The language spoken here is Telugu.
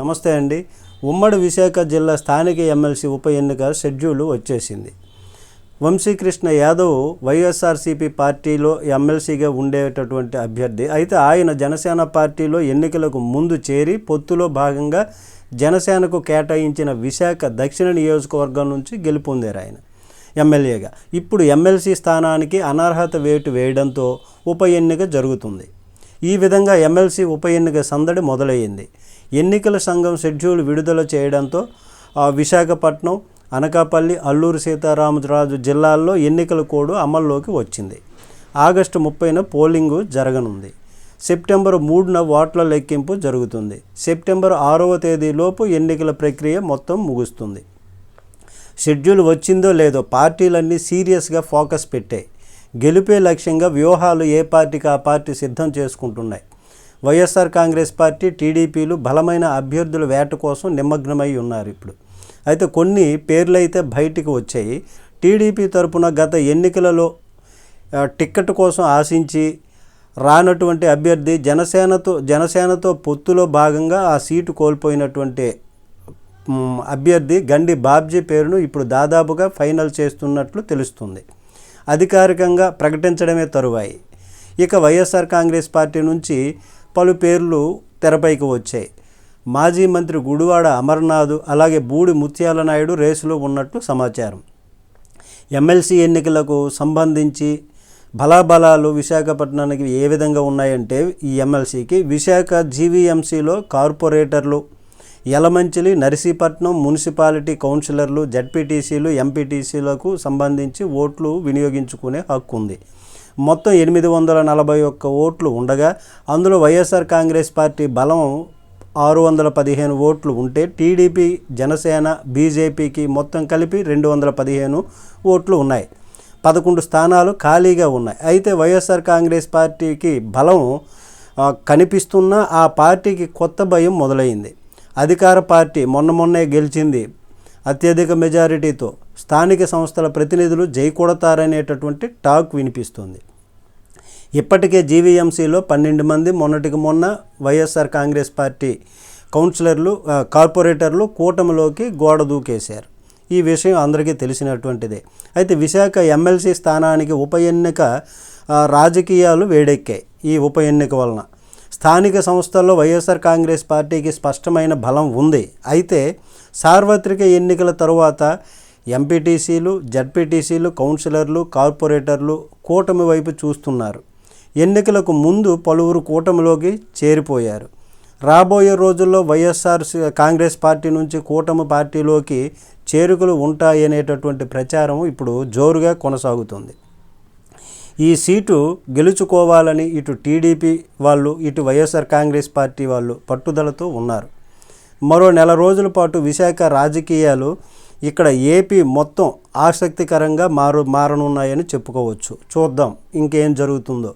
నమస్తే అండి. ఉమ్మడి విశాఖ జిల్లా స్థానిక ఎమ్మెల్సీ ఉప ఎన్నిక షెడ్యూల్ వచ్చేసింది. వంశీకృష్ణ యాదవ్ వైఎస్ఆర్సీపీ పార్టీలో ఎమ్మెల్సీగా ఉండేటటువంటి అభ్యర్థి. అయితే ఆయన జనసేన పార్టీలో ఎన్నికలకు ముందు చేరి పొత్తులో భాగంగా జనసేనకు కేటాయించిన విశాఖ దక్షిణ నియోజకవర్గం నుంచి గెలుపొందారు ఆయన ఎమ్మెల్యేగా. ఇప్పుడు ఎమ్మెల్సీ స్థానానికి అనర్హత వేటు వేయడంతో ఉప ఎన్నిక జరుగుతుంది. ఈ విధంగా ఎమ్మెల్సీ ఉప ఎన్నిక సందడి మొదలయ్యింది. ఎన్నికల సంఘం షెడ్యూల్ విడుదల చేయడంతో విశాఖపట్నం అనకాపల్లి అల్లూరు సీతారామరాజు జిల్లాల్లో ఎన్నికల కోడ్ అమల్లోకి వచ్చింది. ఆగస్టు ముప్పైన పోలింగు జరగనుంది. సెప్టెంబర్ మూడున ఓట్ల లెక్కింపు జరుగుతుంది. సెప్టెంబర్ ఆరవ తేదీలోపు ఎన్నికల ప్రక్రియ మొత్తం ముగుస్తుంది. షెడ్యూల్ వచ్చిందో లేదో పార్టీలన్నీ సీరియస్గా ఫోకస్ పెట్టాయి గెలిపే లక్ష్యంగా వ్యూహాలు ఏ పార్టీకి ఆ పార్టీ సిద్ధం చేసుకుంటున్నాయి. వైఎస్ఆర్ కాంగ్రెస్ పార్టీ టీడీపీలు బలమైన అభ్యర్థుల వేట కోసం నిమగ్నమై ఉన్నారు ఇప్పుడు. అయితే కొన్ని పేర్లు అయితే బయటికి వచ్చాయి. టీడీపీ తరపున గత ఎన్నికలలో టిక్కెట్ కోసం ఆశించి రానటువంటి అభ్యర్థి జనసేనతో జనసేనతో పొత్తులో భాగంగా ఆ సీటు కోల్పోయినటువంటి అభ్యర్థి గండి బాబ్జీ పేరును ఇప్పుడు దాదాపుగా ఫైనల్ చేస్తున్నట్లు తెలుస్తుంది. అధికారికంగా ప్రకటించడమే తరువాయి. ఇక వైఎస్ఆర్ కాంగ్రెస్ పార్టీ నుంచి పలు పేర్లు తెరపైకి వచ్చాయి. మాజీ మంత్రి గుడివాడ అమర్నాథ్ అలాగే బూడి ముత్యాల నాయుడు రేసులో ఉన్నట్లు సమాచారం. ఎమ్మెల్సీ ఎన్నికలకు సంబంధించి బలాబలాలు విశాఖపట్నానికి ఏ విధంగా ఉన్నాయంటే ఈ ఎమ్మెల్సీకి విశాఖ జీవీఎంసీలో కార్పొరేటర్లు యలమంచిలి నర్సీపట్నం మున్సిపాలిటీ కౌన్సిలర్లు జడ్పీటీసీలు ఎంపీటీసీలకు సంబంధించి ఓట్లు వినియోగించుకునే హక్కు ఉంది మొత్తం ఎనిమిది వందల నలభై ఒక్క ఓట్లు ఉండగా అందులో వైఎస్ఆర్ కాంగ్రెస్ పార్టీ బలం ఆరు వందల పదిహేను ఓట్లు ఉంటే టీడీపీ జనసేన బీజేపీకి మొత్తం కలిపి రెండు వందల పదిహేను ఓట్లు ఉన్నాయి. పదకొండు స్థానాలు ఖాళీగా ఉన్నాయి. అయితే వైఎస్ఆర్ కాంగ్రెస్ పార్టీకి బలం కనిపిస్తున్న ఆ పార్టీకి కొత్త భయం మొదలైంది. అధికార పార్టీ మొన్న మొన్నే గెలిచింది అత్యధిక మెజారిటీతో. స్థానిక సంస్థల ప్రతినిధులు జైకొడతారనేటటువంటి టాక్ వినిపిస్తుంది. ఇప్పటికే జీవీఎంసీలో పన్నెండు మంది మొన్నటికి మొన్న వైఎస్ఆర్ కాంగ్రెస్ పార్టీ కౌన్సిలర్లు కార్పొరేటర్లు కూటమిలోకి గోడ దూకేశారు. ఈ విషయం అందరికీ తెలిసినటువంటిదే. అయితే విశాఖ ఎమ్మెల్సీ స్థానానికి ఉప ఎన్నిక రాజకీయాలు వేడెక్కాయి ఈ ఉప ఎన్నిక వలన. స్థానిక సంస్థల్లో వైఎస్ఆర్ కాంగ్రెస్ పార్టీకి స్పష్టమైన బలం ఉంది. అయితే సార్వత్రిక ఎన్నికల తరువాత ఎంపీటీసీలు జడ్పీటీసీలు కౌన్సిలర్లు కార్పొరేటర్లు కూటమి వైపు చూస్తున్నారు. ఎన్నికలకు ముందు పలువురు కూటమిలోకి చేరిపోయారు. రాబోయే రోజుల్లో వైఎస్ఆర్ కాంగ్రెస్ పార్టీ నుంచి కూటమి పార్టీలోకి చేరుకలు ఉంటాయనేటటువంటి ప్రచారం ఇప్పుడు జోరుగా కొనసాగుతుంది. ఈ సీటు గెలుచుకోవాలని ఇటు టీడీపీ వాళ్ళు ఇటు వైఎస్ఆర్ కాంగ్రెస్ పార్టీ వాళ్ళు పట్టుదలతో ఉన్నారు. మరో నెల రోజుల పాటు విశాఖ రాజకీయాలు ఇక్కడ ఏపీ మొత్తం ఆసక్తికరంగా మారు మారనున్నాయని చెప్పుకోవచ్చు. చూద్దాం ఇంకేం జరుగుతుందో.